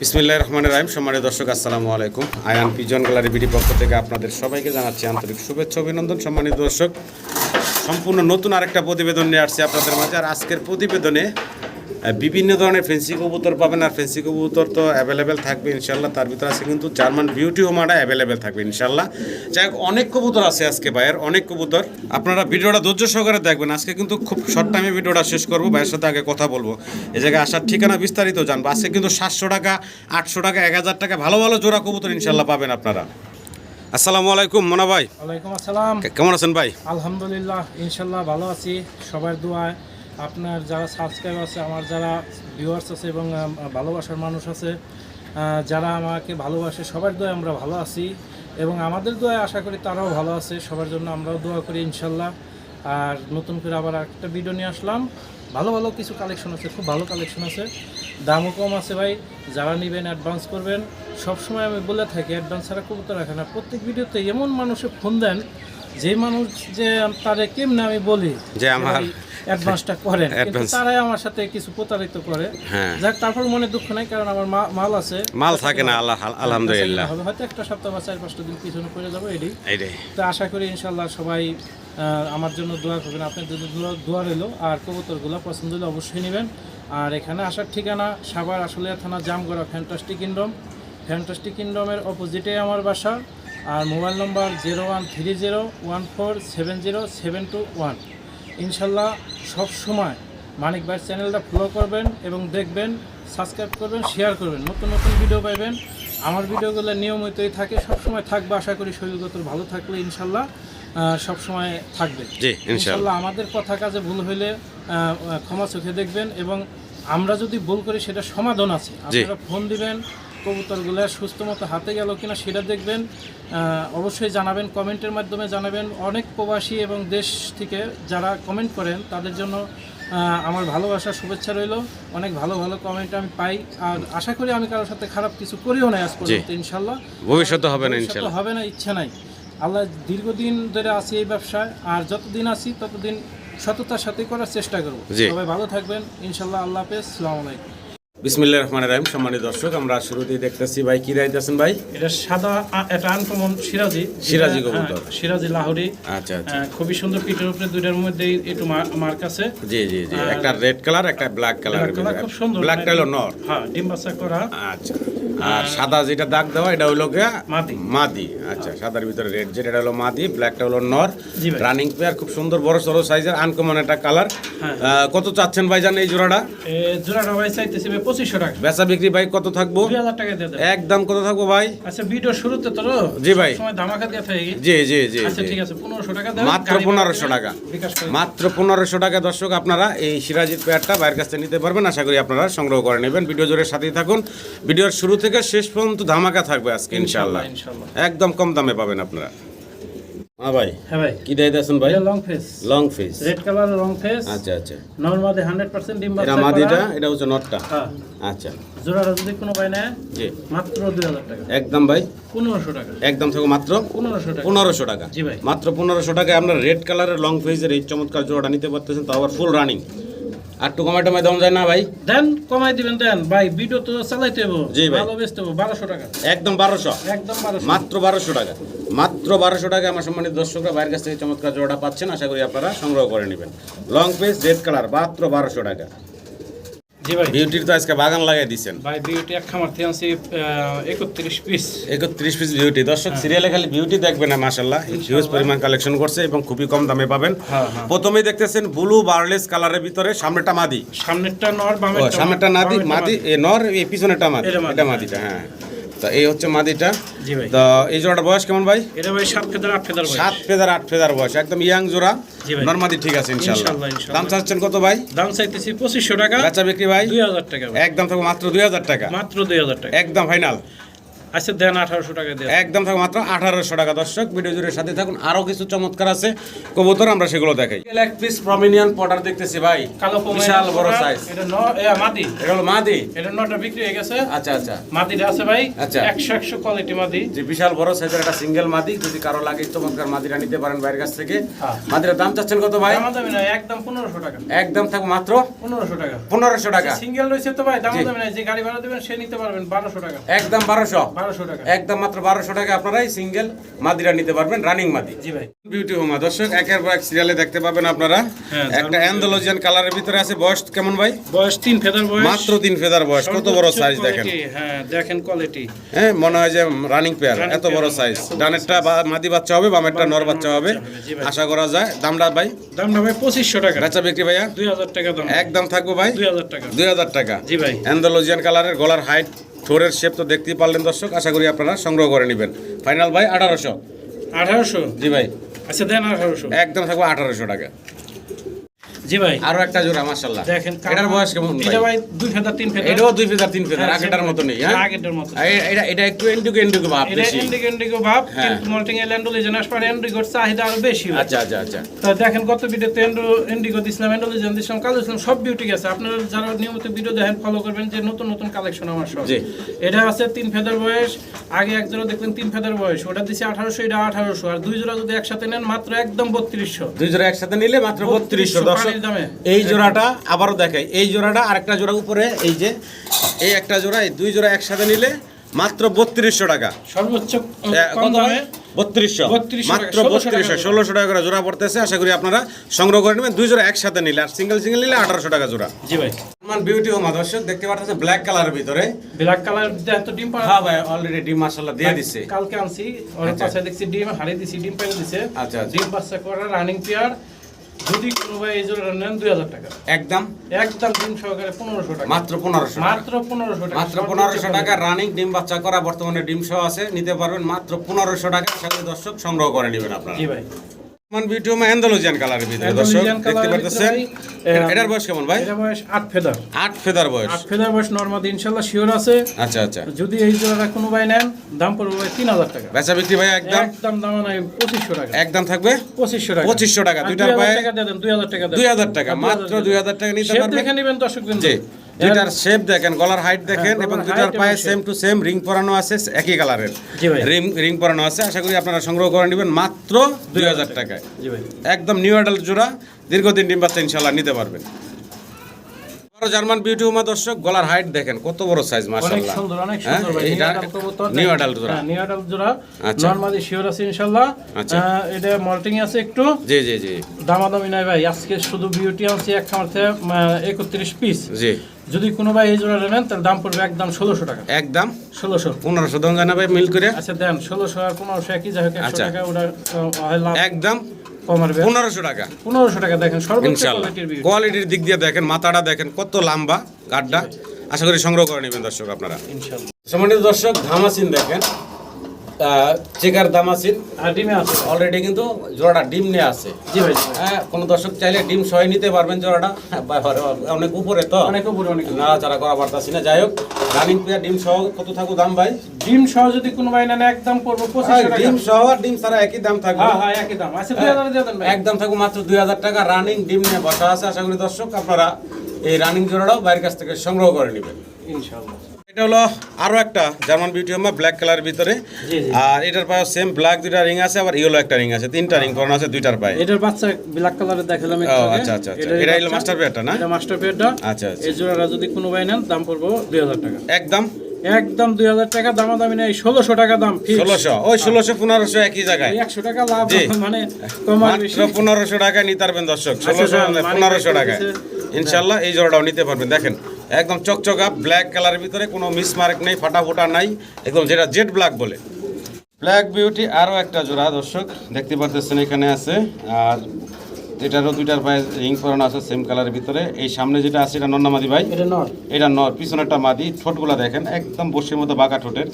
বিসমিল্লাহ রহমানের রাহিম। সম্মানের দর্শক, আসসালামু আলাইকুম। আয়ান পিজন গ্যালারি বিডি পক্ষ থেকে আপনাদের সবাইকে জানাচ্ছি আন্তরিক শুভেচ্ছা অভিনন্দন। সম্মানিত দর্শক, সম্পূর্ণ নতুন আরেকটা প্রতিবেদন নিয়ে আসছি আপনাদের মাঝে। আর আজকের প্রতিবেদনে বিভিন্ন ধরনের ফেন্সি কবুতর পাবেন আর ফেন্সি কবুতর তো অ্যাভেলেবেল থাকবে ইনশাল্লাহ তার ভিতরে আছে কিন্তু জার্মান বিউটি হোমাটা অ্যাভেলেবেল থাকবে ইনশাল্লাহ যাই অনেক কবুতর আছে আজকে ভাইয়ের অনেক কবুতর। আপনারা ভিডিওটা ধৈর্য সহকারে দেখবেন। আজকে কিন্তু খুব শর্ট টাইমে ভিডিওটা শেষ করব। ভাইয়ের সাথে আগে কথা বলব। এ জায়গায় আসার ঠিকানা বিস্তারিত জানব। আজকে কিন্তু সাতশো টাকা আটশো টাকা এক হাজার টাকা ভালো ভালো জোড়া কবুতর ইনশাল্লাহ পাবেন আপনারা। আসসালামু আলাইকুম মোনা ভাই। ওয়ালাইকুম আসসালাম। কেমন আছেন ভাই? আলহামদুলিল্লাহ ইনশাল্লাহ ভালো আছি। সবার দোয়ায় আপনার যারা সাবস্ক্রাইব আছে, আমার যারা ভিউয়ার্স আছে এবং ভালোবাসার মানুষ আছে যারা আমাকে ভালোবাসে, সবার দোয়ায় আমরা ভালো আছি এবং আমাদের দোয়ায় আশা করি তারাও ভালো আছে। সবার জন্য আমরাও দোয়া করি ইনশাল্লাহ। আর নতুন করে আবার একটা ভিডিও নিয়ে আসলাম। ভালো ভালো কিছু কালেকশন আছে, খুব ভালো কালেকশন আছে। দামও কম আছে ভাই। যারা নেবেন অ্যাডভান্স করবেন, সবসময় আমি বলে থাকি অ্যাডভান্স ছাড়া কবুতর রাখে না। প্রত্যেক ভিডিওতে এমন মানুষে ফোন দেন যে মানুষ যে তারে কেমনে আমি বলি যে আমার অ্যাডভান্সটা করেন কিন্তু তারাই আমার সাথে কিছু প্রতারিত করে। হ্যাঁ। যাক তারপর মনে দুঃখ নাই কারণ আমার মাল আছে। মাল থাকে না আল্লাহ আলহামদুলিল্লাহ। হবে হয়তো একটা সপ্তাহ বা চার পাঁচটা দিন পিছনে পড়ে যাব এটি তো আশা করি ইনশাল্লাহ সবাই আমার জন্য দোয়া করবেন আপনার জন্য দোয়া- রইল। আর কবুতরগুলো পছন্দ হলে অবশ্যই নেবেন। আর এখানে আসার ঠিকানা সাভার আশুলিয়া থানা জামগড়া ফ্যান্টাস্টিক কিংডম ফ্যান্টাস্টিক কিংডমের অপোজিটে আমার বাসা। আর mobile number zero one three zero one four seven zero seven two one. ইনশাল্লাহ সব সময় মানিক ভাইয়ের চ্যানেলটা ফলো করবেন এবং দেখবেন সাবস্ক্রাইব করবেন শেয়ার করবেন। নতুন নতুন ভিডিও পাইবেন। আমার ভিডিওগুলো নিয়মিতই থাকে সব সময় থাকবে। আশা করি শরীরগত ভালো থাকলে ইনশাল্লাহ সব সময় থাকবে। ইনশাল্লাহ। আমাদের কথা কাজে ভুল হইলে ক্ষমা চোখে দেখবেন এবং আমরা যদি ভুল করি সেটা সমাধান আছে। আপনারা ফোন দিবেন কবুতরগুলো সুস্থ মতো হাতে গেল কিনা সেটা দেখবেন অবশ্যই জানাবেন কমেন্টের মাধ্যমে জানাবেন। অনেক প্রবাসী এবং দেশ থেকে যারা কমেন্ট করেন তাদের জন্য আমার ভালোবাসা শুভেচ্ছা রইল। অনেক ভালো ভালো কমেন্ট আমি পাই। আর আশা করি আমি কারোর সাথে খারাপ কিছু করিও না আজ পর্যন্ত ইনশাল্লাহ ভবিষ্যতে হবে না ইনশাল্লাহ হবে না ইচ্ছা নাই। আল্লাহ দীর্ঘদিন ধরে আছি এই ব্যবসায় আর যতদিন আছি ততদিন সততার সাথে করার চেষ্টা করব। সবাই ভালো থাকবেন ইনশাল্লাহ আল্লাহ হাফেজ সালাম আলাইকুম। বিসমিল্লাহ রহমান রাহিম সম্মানিত দর্শক আমরা শুরুতেই দেখতেছি ভাই কি রাইতেছেন ভাই? এটা সাদা এটা আনকমন সিরাজি। সিরাজি কবুতর। হ্যাঁ, সিরাজি লাহোরি। আচ্ছা আচ্ছা। খুবই সুন্দর পিঠের উপরে দুইটার মধ্যে একটু মার্ক আছে। জি জি জি। একটা রেড কালার একটা ব্ল্যাক কালার খুব সুন্দর। ব্ল্যাকটা হলো নর। হ্যাঁ ডিম বাচ্চা করা। আচ্ছা। আর সাদা যেটা দাগ দেওয়া এটা হলো গিয়া মাদি। মাদি। আচ্ছা সাদার ভিতরে রেড যেটা এটা হলো মাদি ব্ল্যাকটা হলো নর। রানিং পেয়ার খুব সুন্দর বড় সরো সাইজের আনকমন একটা কালার হ্যাঁ। কত চাচ্ছেন ভাই জান এই জোড়াটা? জোড়াটা ভাই চাইতেছি পঁচিশশো টাকা। বেচা বিক্রি ভাই কত থাকব? দুই হাজার টাকা দিয়ে দেবে। একদম কত থাকব ভাই? আচ্ছা ভিডিও শুরুতে তো জি ভাই। সময় ধামাকা দিয়ে থাকি জি জি জি আচ্ছা ঠিক আছে পনেরোশো টাকা মাত্র গাড়ি ভাড়া 1500 দিবেন, টাকা। মাত্র পনেরোশো টাকা দর্শক আপনারা এই সিরাজির পেয়ারটা বাইরের কাছ থেকে নিতে পারবেন। আশা করি আপনারা সংগ্রহ করে নেবেন। ভিডিও জোরের সাথেই থাকুন। ভিডিওর শুরু থেকে শেষ পর্যন্ত ধামাকা থাকবে আজকে ইনশাল্লাহ। একদম কম দামে পাবেন আপনারা। হ্যাঁ ভাই হ্যাঁ ভাই। কি দিয়ে ভাই? Long face long face red colour long face আচ্ছা আচ্ছা। নর্মালি হান্ড্রেড পার্সেন্ট ডিম এটা মাদিটা এটা হচ্ছে নটটা। হ্যাঁ। আচ্ছা। জোড়াটা যদি কোনো ভাই নেয় জি। মাত্র দুই হাজার টাকা। একদম ভাই। পনেরোশো টাকা। একদম থেকে মাত্র পনেরোশো টাকা। পনেরোশো টাকা। জি ভাই। মাত্র পনেরোশো টাকায় আপনার রেড কালারের লং ফেজের এই চমৎকার জোড়াটা নিতে পারতেছেন তো আবার ফুল রানিং আর টু কমাটো দাম যায় না ভাই? দেন কমাই দিবেন দেন। ভাই ভিডিও তো চালাইতে হব জি ভাই। ভালো বেচতে হব বারোশো টাকা। একদম বারোশো। একদম বারোশো। মাত্র বারোশো টাকা। মাত্র বারোশো টাকা আমার সম্মানিত দর্শকরা বাইরের কাছ থেকে চমৎকার জোড়াটা পাচ্ছেন আশা করি আপনারা সংগ্রহ করে নেবেন। লং পেজ রেড কালার মাত্র বারোশো টাকা। বিউটির তো আজকে বাগান লাগাই দিচ্ছেন ভাই বিউটি এক খামার থেকে আনছি একত্রিশ পিস একত্রিশ পিস বিউটি দর্শক সিরিয়ালে খালি বিউটি দেখবেন না হিউজ পরিমাণ কালেকশন করছে এবং খুবই কম দামে পাবেন। হ্যাঁ, হ্যাঁ। প্রথমেই দেখতেছেন ব্লু বার্লেস কালারের ভিতরে সামনেটা মাদি। সামনেরটা নর বামেরটা নাদি মাদি। এ নর এই মাদি। মাদি, এটা মাদিটা হ্যাঁ। তো এই হচ্ছে মাদিটা। জি ভাই। তো এই জোড়াটা বয়স কেমন ভাই? এটা ভাই সাত ফেদার আট ফেদার সাত ফেদার আট ফেদার বয়স একদম ইয়াং জোড়া। নর্মাদি ঠিক আছে ইনশাল্লাহ। দাম চাচ্ছেন কত ভাই? দাম চাইতেছি পঁচিশশো টাকা। বেচা বিক্রি ভাই? দুই হাজার টাকা একদম থাকবে মাত্র দুই হাজার টাকা। মাত্র দুই হাজার টাকা। একদম ফাইনাল। আচ্ছা দেন আঠারোশো টাকা দেন একদম থাকবে মাত্র আঠারোশো টাকা। দর্শক ভিডিও জুড়ে সাথে থাকুন। আরও কিছু চমৎকার আছে। কবুতর আমরা সেগুলো দেখাই। এক পিস প্রমিনিয়ান পটার দেখতেছি ভাই। কালো বিশাল বড় সাইজ এটা ন মাদি। এটা হলো মাদি। এটা নটা বিক্রি হয়ে গেছে। আচ্ছা আচ্ছা। মাদিটা আছে ভাই। আচ্ছা। একশো একশো কোয়ালিটি মাদি। যে বিশাল বড় সাইজের একটা সিঙ্গেল মাদি। যদি কারও লাগে চমৎকার মাদিরা নিতে পারেন বাইরের কাছ থেকে। হ্যাঁ। দাম চাচ্ছেন কত ভাই? দামা একদম পনেরোশো টাকা। একদম থাকবে মাত্র পনেরোশো টাকা। পনেরোশো টাকা। সিঙ্গেল রয়েছে তো ভাই দামা যে গাড়ি ভাড়া দেবেন সে নিতে পারবেন বারোশো টাকা। একদম বারোশো একদম মাত্র বারোশো টাকা আপনারাই সিঙ্গেল মাদিরা নিতে পারবেন রানিং মাদি। বিউটি হোমা দর্শক একের পর এক সিরিয়ালে দেখতে পাবেন আপনারা। হ্যাঁ, একটা অ্যান্ডোলজিয়ান কালারের ভিতরে আছে বয়স কেমন ভাই? বয়স তিন ফেদার বয়স। মাত্র তিন ফেদার বয়স কত বড় সাইজ দেখেন? হ্যাঁ দেখেন কোয়ালিটি হ্যাঁ মনে হয় যে রানিং পেয়ার এত বড় সাইজ ডানেরটা মাদি বাচ্চা হবে বামেরটা নর বাচ্চা হবে। আশা করা যায়। দামটা ভাই? দামটা ভাই পঁচিশশো টাকা। বেচা বিক্রি ভাইয়া? দুই হাজার টাকা দাম। একদম থাকব ভাই? দুই হাজার টাকা। দুই হাজার টাকা। জি ভাই। অ্যান্ডোলজিয়ান কালারের গলার হাইট ঠোরের শেপ তো দেখতেই পারলেন দর্শক আশা করি আপনারা সংগ্রহ করে নেবেন। ফাইনাল ভাই আঠারোশো। আঠারোশো? জি ভাই। আচ্ছা দেন আঠারোশো। একদম থাকব আঠারোশো টাকা। জি ভাই। আরও একটা জোড়া মাশাল্লাহ দেখেন এটার বয়স কেমন এটা ভাই? দুই ফেদার তিন ফেদার? এটাও দুই ফেদার তিন ফেদার হ্যাঁ, আগেটার মতো নেই হ্যাঁ? আগেরটার মতো এটা এটা একটু ভাব এটা বেশি। ভাব হ্যাঁ। কিন্তু মল্টিং ইন্ডিগোর চাহিদা আরও বেশি আচ্ছা আচ্ছা আচ্ছা। তো দেখেন কত ভিডিওতে ইন্ডিগো দিছিলাম এন্ডোলিজেন দিছিলাম কালো দিছিলাম সব বিউটি গেছে আপনারা যারা নিয়মিত ভিডিও দেখেন ফলো করবেন যে নতুন নতুন কালেকশন আমার সব। জি। এটা আছে তিন ফেদার বয়স আগে এক জোড়া দেখবেন তিন ফেদার বয়স ওটা দিছে আঠারোশো এটা আঠারোশো আর দুই জোড়া যদি একসাথে নেন মাত্র একদম বত্রিশশো। দুই জোড়া একসাথে নিলে মাত্র বত্রিশশো 3200 দর্শক। এই জোড়াটা আবারও দেখাই। এই জোড়াটা আরেকটা জোড়া উপরে এই যে এই একটা জোড়া এই দুই জোড়া একসাথে নিলে মাত্র বত্রিশশো টাকা। সর্বোচ্চ এ, কম কত দামে? বত্রিশশো। মাত্র বত্রিশশো ষোলোশো টাকা করে জোড়া পড়তেছে। আশা করি আপনারা সংগ্রহ করে নেবেন। দুই জোড়া একসাথে নিলে আর সিঙ্গেল সিঙ্গেল নিলে আঠারোশো টাকা জোড়া। জি ভাই। বিউটি হোমা দর্শক দেখতে পাচ্ছেন ব্ল্যাক কালারের ভিতরে। ব্ল্যাক কালার তো ডিম পাড়া হ্যাঁ ভাই অলরেডি ডিম দিয়ে দিচ্ছে কালকে আনছি ওর আচ্ছা। পাশে দেখছি ডিম হারিয়ে দিছি ডিম পেয়ে দিছে। আচ্ছা। ডিম বাচ্চা করা রানিং পেয়ার যদি কোনো ভাই এই জোড়া নেন দুই হাজার টাকা। একদম? একদম ডিম সহকারে পনেরোশো টাকা। মাত্র পনেরোশো মাত্র পনেরোশো টাকা। মাত্র পনেরোশো টাকা রানিং ডিম বাচ্চা করা বর্তমানে ডিম সহ আছে নিতে পারবেন মাত্র পনেরোশো টাকা। সাথে দর্শক সংগ্রহ করে নেবেন আপনারা। জি ভাই। মান ভিডিও অ্যান্ডালুজিয়ান কালারের ভিতরে দর্শক দেখতে পারতেছেন? এটার বয়স কেমন ভাই? এটা বয়স আট ফেদার। আট ফেদার বয়স। আট ফেদার বয়স নর্মাদি ইনশাল্লাহ শিওর আছে। আচ্ছা আচ্ছা। যদি এই জোড়াটা কোনো ভাই নেন দাম পড়বে ভাই তিন হাজার টাকা। বেচা বিক্রি ভাই একদম? একদম দাম নাই পঁচিশশো টাকা। একদম থাকবে? পঁচিশশো টাকা। 2500 টাকা, দুইটার 2000 টাকা দেন দুই হাজার টাকা দেন। দুই হাজার টাকা মাত্র দুই হাজার টাকা নিতে পারবেন? দেখে নেবেন দর্শক জি। দুইটার শেপ দেখেন গলার হাইট দেখেন এবং দুইটার পায়ে সেম টু সেম রিং পরানো আছে একই কালারের রিং রিং পরানো আছে আশা করি আপনারা সংগ্রহ করে নেবেন মাত্র দুই হাজার টাকায়। একদম নিউ অ্যাডাল্ট জোড়া দীর্ঘদিন ডিম বাচ্চা ইনশাল্লাহ নিতে পারবেন। আরও জার্মান বিউটি উমা দর্শক গলার হাইট দেখেন কত বড় সাইজ অনেক সুন্দর অনেক হ্যাঁ, সুন্দর ভাই এটা কবুতর নিউ অ্যাডাল্ট জোড়া। হ্যাঁ নিউ অ্যাডাল্ট জোড়া আচ্ছা। নরমালি শিওর আছে ইনশাআল্লাহ। আচ্ছা। এটা মল্টিং আছে একটু। জি জি জি। দামাদামি নাই ভাই আজকে শুধু বিউটি এক পিস জি। যদি কোনো ভাই এই জোড়া নেন তার দাম পড়বে একদম ষোলোশো টাকা। একদম? ষোলোশো। পনেরোশো দাম জানা ভাই মিল করে? আচ্ছা দেন ষোলোশো আর পনেরোশো একই যাই হোক একশো আচ্ছা। টাকা ওটা একদম? পনেরোশো টাকা। পনেরোশো টাকা দেখেন সর্বোচ্চ ইনশাল্লাহ। কোয়ালিটির কোয়ালিটির দিক দিয়ে দেখেন মাথাটা দেখেন কত লম্বা গাড্ডা। আশা করি সংগ্রহ করে নেবেন দর্শক আপনারা। ইনশাল্লাহ। সম্মানিত দর্শক ধামাসিন দেখেন। চেকার ধামাসিন আর ডিমে আছে। অলরেডি কিন্তু জোড়াটা ডিম নিয়ে আছে। জি ভাই হ্যাঁ কোনো দর্শক চাইলে ডিম সহ নিতে পারবেন জোড়াটা। হ্যাঁ, অনেক উপরে তো। অনেক উপরে অনেক। নাড়াচাড়া করা পারতাছি না। যাই হোক রানিং পেয়ার ডিম সহ কত থাকুক দাম ভাই? ডিম সহ যদি কোনো ভাই নেন একদম পড়ব হ্যাঁ, পঁচিশশো টাকা। ডিম সহ আর ডিম ছাড়া একই দাম থাকবে। হ্যাঁ হ্যাঁ একই দাম। আচ্ছা দুই হাজার দিয়ে দেন একদম থাকুক মাত্র দুই হাজার টাকা। রানিং ডিম নিয়ে বসা আছে। আশা করি দর্শক আপনারা এই রানিং জোড়াটাও বাইরের কাছ থেকে সংগ্রহ করে নেবেন। ইনশাল্লাহ এটা হলো আরও একটা German beauty homer black colour ভিতরে। আর এটার পায়ে সেম ব্ল্যাক দুইটা রিং আছে আবার ইয়েলো একটা রিং আছে। তিনটা রিং করানো আছে দুইটার পায়ে। এটার বাচ্চা ব্ল্যাক কালারের দেখালাম ও, আচ্ছা, আচ্ছা, আচ্ছা। এটা হলো বাচ্চা। master pair টা না? এটা মাস্টার পেয়ারটা আচ্ছা আচ্ছা। এই জোড়াটা যদি কোনো ভাই নেন দাম পড়ব দুই হাজার টাকা। একদম? একদম দুই হাজার টাকা দাম দামি নেই। ষোলোশো টাকা দাম। ষোলোশো। ওই ষোলোশো পনেরোশো একই জায়গায়। একশো টাকা লাভ মানে পনেরোশো টাকায় নিতে পারবেন দর্শক। আচ্ছা, ষোলোশো স্যার, মালিক পনেরোশো বলতেছে- ইনশাল্লাহ এই জোড়াটাও নিতে পারবেন। দেখেন একদম চকচকা ব্ল্যাক কালারের ভিতরে কোনো মিসমার্ক নেই ফাটা ফোটা নাই একদম যেটা জেড ব্ল্যাক বলে। ব্ল্যাক বিউটি আরও একটা জোড়া দর্শক দেখতে পারতেছেন এখানে আছে আর এটারও দুইটার পায়ে রিং পরানো আছে সেম কালারের ভিতরে। এই সামনে যেটা আছে এটা নন্নামাদি ভাই? এটা নর। পিছনেরটা মাদি ঠোঁটগুলা দেখেন একদম বসির মতো বাঁকা ঠোঁটের।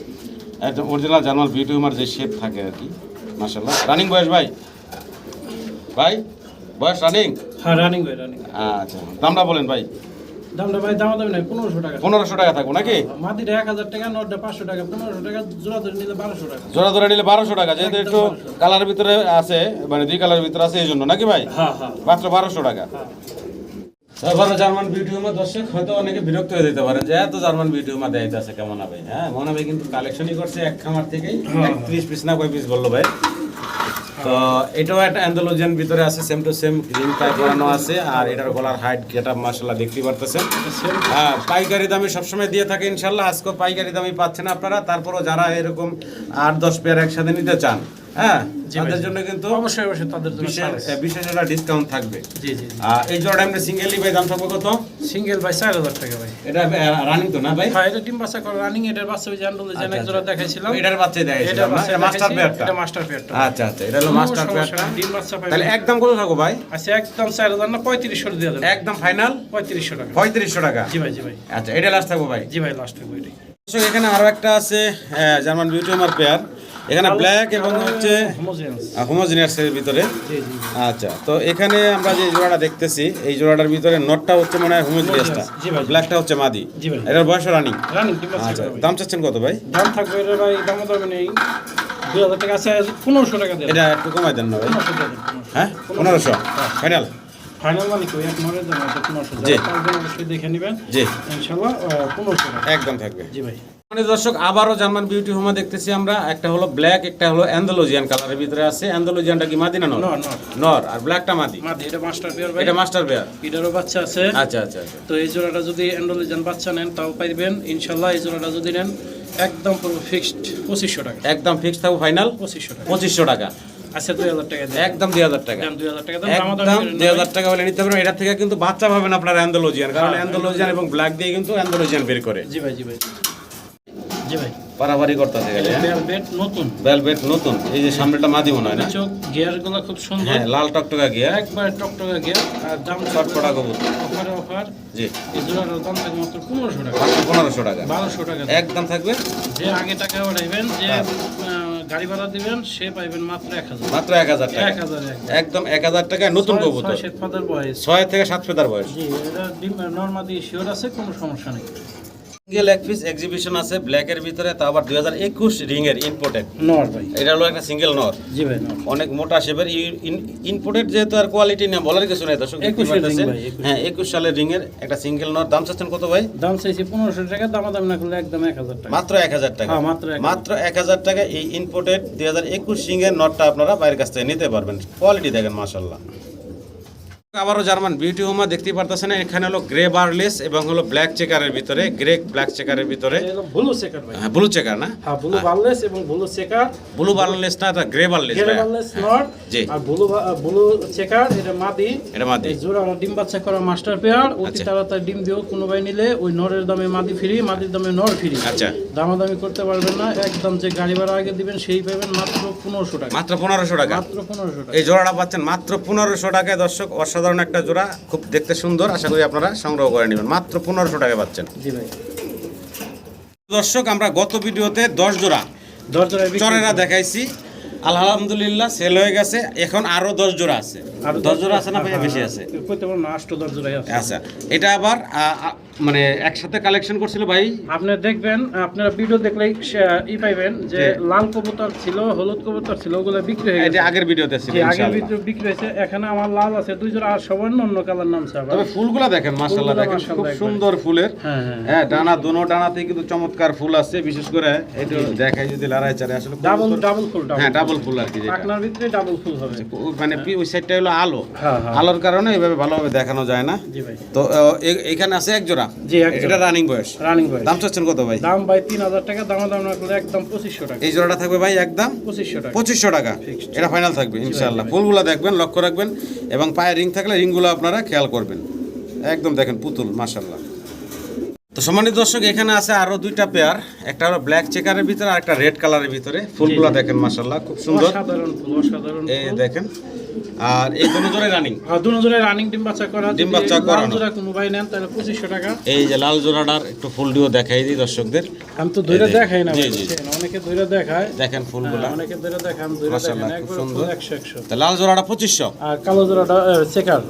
একদম অরিজিনাল জার্মাল বিউটি হুমার যে শেপ থাকে আর কি মাসাল্লাহ রানিং বয়স ভাই? ভাই? বয়স রানিং হ্যাঁ রানিং ভাই রানিং আচ্ছা দামটা বলেন ভাই। দামটা ভাই দাম দামি নাই পনেরোশো টাকা। পনেরোশো টাকা থাকব নাকি? মাটিটা এক হাজার টাকা নটটা পাঁচশো টাকা পনেরোশো টাকা জোড়া ধরে নিলে বারোশো টাকা। জোড়া ধরে নিলে বারোশো টাকা যেহেতু একটু কালার ভিতরে আছে মানে দুই কালার ভিতরে আছে এই জন্য নাকি ভাই? হ্যাঁ হ্যাঁ। মাত্র বারোশো টাকা। তারপরে জার্মান বিউটি হোমা দর্শক হয়তো অনেকে বিরক্ত হয়ে যেতে পারেন যে এত জার্মান বিউটি হোমা দেয় আছে কেমন হবে? হ্যাঁ মনে হবে কিন্তু কালেকশনই করছে এক খামার থেকেই। ত্রিশ পিস না কয় পিস বলল ভাই? তো এটাও একটা অ্যান্ডোলজিয়ান ভিতরে আছে same to same green type করানো আছে আর এটার গলার হাইট গেটা মাসাল্লাহ দেখতেই পারতেছেন হ্যাঁ পাইকারি দামে সবসময় দিয়ে থাকে ইনশাল্লাহ আজকেও পাইকারি দামে পাচ্ছেন আপনারা। তারপরও যারা এরকম আট দশ পেয়ার একসাথে নিতে চান হ্যাঁ তাদের জন্য কিন্তু অবশ্যই অবশ্যই তাদের জন্য বিশেষ বিশেষ একটা ডিসকাউন্ট থাকবে। জি জি এই জোড়াটা আমরা সিঙ্গেলি ভাই দাম থাকবে কত? সিঙ্গেল ভাই চার হাজার টাকা ভাই। এটা রানিং তো না ভাই? হ্যাঁ এটা ডিম বাচ্চা করে রানিং এটার বাচ্চা ওই যে আন্ডলে জোড়া দেখাইছিলাম। এটার বাচ্চা দেয় এটার মাস্টার পেয়ারটা এটা মাস্টার পেয়ারটা আচ্ছা আচ্ছা এটা হলো মাস্টার পেয়ারটা ডিম বাচ্চা পাই তাহলে একদম কত থাকো ভাই? আচ্ছা একদম চার হাজার না পঁয়ত্রিশশো দিয়ে দেবেন একদম ফাইনাল পঁয়ত্রিশশো টাকা। পঁয়ত্রিশশো টাকা? জি ভাই জি ভাই। আচ্ছা এটা লাস্ট থাকব ভাই? জি ভাই লাস্টে এখানে আরও একটা আছে হ্যাঁ, জার্মান বিউটি আমার পেয়ার এখানে ব্ল্যাক এবং হচ্ছে হোমোজেনাস হোমোজিনিয়াস এর ভিতরে। আচ্ছা তো এখানে আমরা যে জোড়াটা দেখতেছি এই জোড়াটার ভিতরে নটটা হচ্ছে মনে হয় হোমোজিনিয়াসটা জি ভাই। ব্ল্যাকটা হচ্ছে মাদি। জি ভাই। এটার বয়স রানিং। রানিং আচ্ছা দাম চাচ্ছেন কত ভাই? দাম থাকবে এটা ভাই দাম দাম নেই। টাকা আছে পনেরোশো টাকা এটা একটু কমাই দেন না ভাই। হ্যাঁ? পনেরোশো? ফাইনাল ফাইনাল মানে কি এক পনেরোশো। দেখে নেবেন। জি। ইনশাল্লাহ পনেরোশো একদম থাকবে। জি ভাই। মানে দর্শক আবারও জার্মান বিউটি হোমা দেখতেছি আমরা। একটা হলো ব্ল্যাক একটা হলো অ্যান্ডালোজিয়ান কালারের ভিতরে আছে। অ্যান্ডালোজিয়ানটা কি মাদি না নর? নর আর ব্ল্যাকটা মাদি? মাদি এটা মাস্টার পেয়ার ভাই। এটা মাস্টার বেয়ার এটারও বাচ্চা আছে। আচ্ছা আচ্ছা আচ্ছা। তো এই জোড়াটা যদি অ্যান্ডোলিজান বাচ্চা নেন তাও পাইবেন। ইনশাল্লাহ এই জোড়াটা যদি নেন একদম পুরো ফিক্সড পঁচিশশো টাকা। একদম ফিক্স থাকব ফাইনাল পঁচিশশো টাকা। পঁচিশশো টাকা। আচ্ছা দুই হাজার টাকা একদম দুই হাজার টাকা। একদম দুই হাজার টাকা। হলে নিতে পারবেন। এটা থেকে কিন্তু বাচ্চা পাবেন আপনার অ্যান্ডোলজিয়ান। কারণ অ্যান্ডোলজিয়ান। এবং ব্ল্যাক দিয়ে কিন্তু অ্যান্ডোলজিয়ান বের করে। জি ভাই জি ভাই। পারাপারি করতে গেলে বেড নতুন। ভেলভেট নতুন এই যে সামনেটা মাদি মনে হয় না? চোখ গিয়ারগুলো খুব সুন্দর। হ্যাঁ লাল টকটকা গিয়ার। একবার টকটকা গিয়ার আর দাম চটপটা কবুতর। অফারে অফার। জি। এই জোড়াটার দাম থাকে মাত্র পনেরোশো টাকা। পনেরোশো টাকা। বারোশো টাকা। একদম থাকবে? যে আগে টাকা উঠাইবেন যে হ্যাঁ। গাড়ি ভাড়া দিবেন সে পাইবেন মাত্র এক হাজার। মাত্র এক হাজার টাকা। এক হাজার একদম এক হাজার টাকায় নতুন কবুতর। শ্বেত পাতার বয়স। ছয় থেকে সাত ফেদার বয়স। জি এটা নর্মাদি শিওর আছে কোনো সমস্যা নেই। পিস এক্সিবিশন আছে ব্ল্যাকের ভিতরে তা আবার দুই হাজার একুশ ইম্পোর্টেড নর ভাই। এটা হলো একটা সিঙ্গেল নর। জি ভাই অনেক মোটা শেপের ইনপোর্টেড যেহেতু আর কোয়ালিটি না বলার কিছু নাই দর্শক 21 এর ভাই, হ্যাঁ একুশ সালের রিং এর একটা সিঙ্গেল নর। দাম চাচ্ছেন কত ভাই? দাম চাইছি পনেরোশো টাকা দাম দাম না করলে একদম এক হাজার টাকা। মাত্র এক হাজার টাকা। হ্যাঁ, মাত্র মাত্র এক হাজার টাকা এই ইম্পোর্টেড দুই হাজার একুশ নটটা আপনারা বাইরের কাছ থেকে নিতে পারবেন। কোয়ালিটি দেখেন মাশাল্লাহ আবারও জার্মান বিউটি হোমা দেখতেই না। এখানে হলো গ্রে বার্লেস এবং হলো ব্ল্যাক চেকারের ভিতরে গ্রে ব্ল্যাক চেকারের ভিতরে। ব্লু চেকার হ্যাঁ ব্লু চেকার না? হ্যাঁ ব্লু বার্লেস এবং ব্লু চেকার। ব্লু বারলেস না এটা গ্রে বারলেস গেরে বার্লেস নর জি। আর ব্লু ব্লু চেকার এটা মাদি। এটা মাদি। এই জোড়া ডিম বাচ্চা করা মাস্টার পেয়ার। অতি আচ্ছা। তাড়াতাড়ি ডিম দিও কোনো ভাই নিলে ওই নরের দামে মাদি ফ্রি মাদির দামে নর ফ্রি। আচ্ছা। দামাদামি করতে পারবেন না একদম যে গাড়ি ভাড়া আগে দিবেন সেই পাবেন মাত্র পনেরোশো টাকা। মাত্র পনেরোশো টাকা? মাত্র পনেরোশো টাকা। এই জোড়াটা পাচ্ছেন মাত্র পনেরোশো টাকায় দর্শক অসাধারণ একটা জোড়া খুব দেখতে সুন্দর আশা করি আপনারা সংগ্রহ করে নেবেন। মাত্র পনেরোশো টাকা পাচ্ছেন। জি ভাই। দর্শক আমরা গত ভিডিওতে দশ জোড়া দশ জোড়া চরেরা দেখাইছি। আলহামদুলিল্লাহ সেল হয়ে গেছে। এখন আরও দশ জোড়া আছে। আর দশ জোড়া আছে না বেশি আছে? না আষ্ট দশ জোড়াই আছে। আচ্ছা এটা আবার মানে একসাথে কালেকশন করছিল ভাই? আপনি দেখবেন আপনারা ভিডিও দেখলেই ই পাইবেন যে লাল কবুতর ছিল হলুদ কবুতর ছিল ওগুলো বিক্রি হয়ে গেছে। আগের ভিডিওতে ছিল আগের ভিডিও বিক্রি হয়েছে। এখানে আমার লাল আছে দুই জোড়া আর সবার অন্য কালার নামছে আবার। তবে ফুলগুলা দেখেন মাশাআল্লাহ দেখেন খুব সুন্দর ফুলের। হ্যাঁ হ্যাঁ হ্যাঁ। ডানা দোনো ডানাতে কিন্তু চমৎকার ফুল আছে বিশেষ করে এটা দেখাই যদি লড়াই চারে আসলে ডাবল ডাবল ফুল হ্যাঁ ডাবল ফুল। আর কি যেটা। পাকনার ভিতরে ডাবল ফুল হবে। মানে ওই সাইডটা হলো আলো। হ্যাঁ হ্যাঁ। আলোর কারণে এইভাবে ভালোভাবে দেখানো যায় না। জি ভাই। তো এখানে আছে এক জোড়া। জি এটা রানিং বয়স। রানিং ভাই দাম চাচ্ছেন কত ভাই? দাম ভাই তিন হাজার টাকা দাম দাম একদম পঁচিশশো টাকা। এই জোড়াটা থাকবে ভাই একদম পঁচিশশো টাকা। পঁচিশশো টাকা। এটা ফাইনাল থাকবে ইনশাআল্লাহ। ফুলগুলো দেখবেন লক্ষ্য রাখবেন। এবং পায়ে রিং থাকলে রিংগুলো আপনারা খেয়াল করবেন। একদম দেখেন পুতুল মাশাল্লাহ তো সম্মানিত দর্শক এখানে আছে আরও দুইটা পেয়ার একটা হলো ব্ল্যাক চেকারের ভিতরে আর একটা রেড কালারের ভিতরে। ফুলগুলো দেখেন মাশাল্লাহ খুব সুন্দর। অসাধারণ ফুল অসাধারণ এই দেখেন আর এই দুটো জোরে রানিং আর দুনো জোড়ায় রানিং ডিম বাচ্চা করা। ডিম বাচ্চা লাল করানো। জোড়া কোনো ভাই নেন তাহলে পঁচিশশো টাকা। এই যে লাল জোড়াটার একটু ফুলটিও দেখাই দিই দর্শকদের। আমি তো এই দেখাই না জি, জি। অনেকে ধরে দেখায়। দেখেন ফুলগুলা। হ্যাঁ, অনেকে ধরে দেখায় আমি ধরে দেখাই না। খুব একবার সুন্দর। ফুল একশো একশো। লাল জোড়াটা পঁচিশশো। আর কালো জোড়াটা চেকার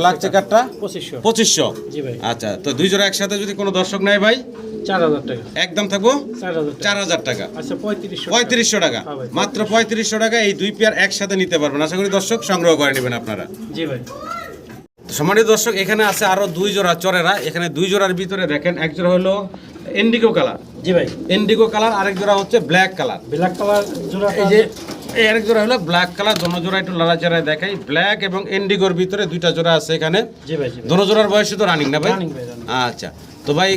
ব্ল্যাক চেকারটা পঁচিশশো। পঁচিশশো। জি ভাই। আচ্ছা তো দুই জোড়া একসাথে যদি কোনো দর্শক নেয় ভাই? চার হাজার টাকা। একদম থাকব? চার হাজার টাকা। আচ্ছা পঁয়ত্রিশশো পঁয়ত্রিশশো টাকা। হ্যাঁ মাত্র পঁয়ত্রিশশো টাকা এই দুই পেয়ার একসাথে নিতে পারবেন। আশা করি দর্শক সংগ্রহ করে নেবেন আপনারা। জি ভাই। সম্মানিত দর্শক এখানে আছে আরও দুই জোড়া চরেরা। এখানে দুই জোড়ার ভিতরে দেখেন এক জোড়া হলো ইন্ডিগো কালার জি ভাই। ইন্ডিগো কালার আরেক জোড়া হচ্ছে ব্ল্যাক কালার ব্ল্যাক কালার জোড়া এই যে এই আরেক জোড়া হলো ব্ল্যাক কালার দোনো জোড়া একটু লাড়াচাড়ায় দেখাই। ব্ল্যাক এবং ইন্ডিগোর ভিতরে দুইটা জোড়া আছে এখানে। জি ভাই জি দোনো জোড়ার বয়স তো রানিং না ভাই? আচ্ছা। তো ভাই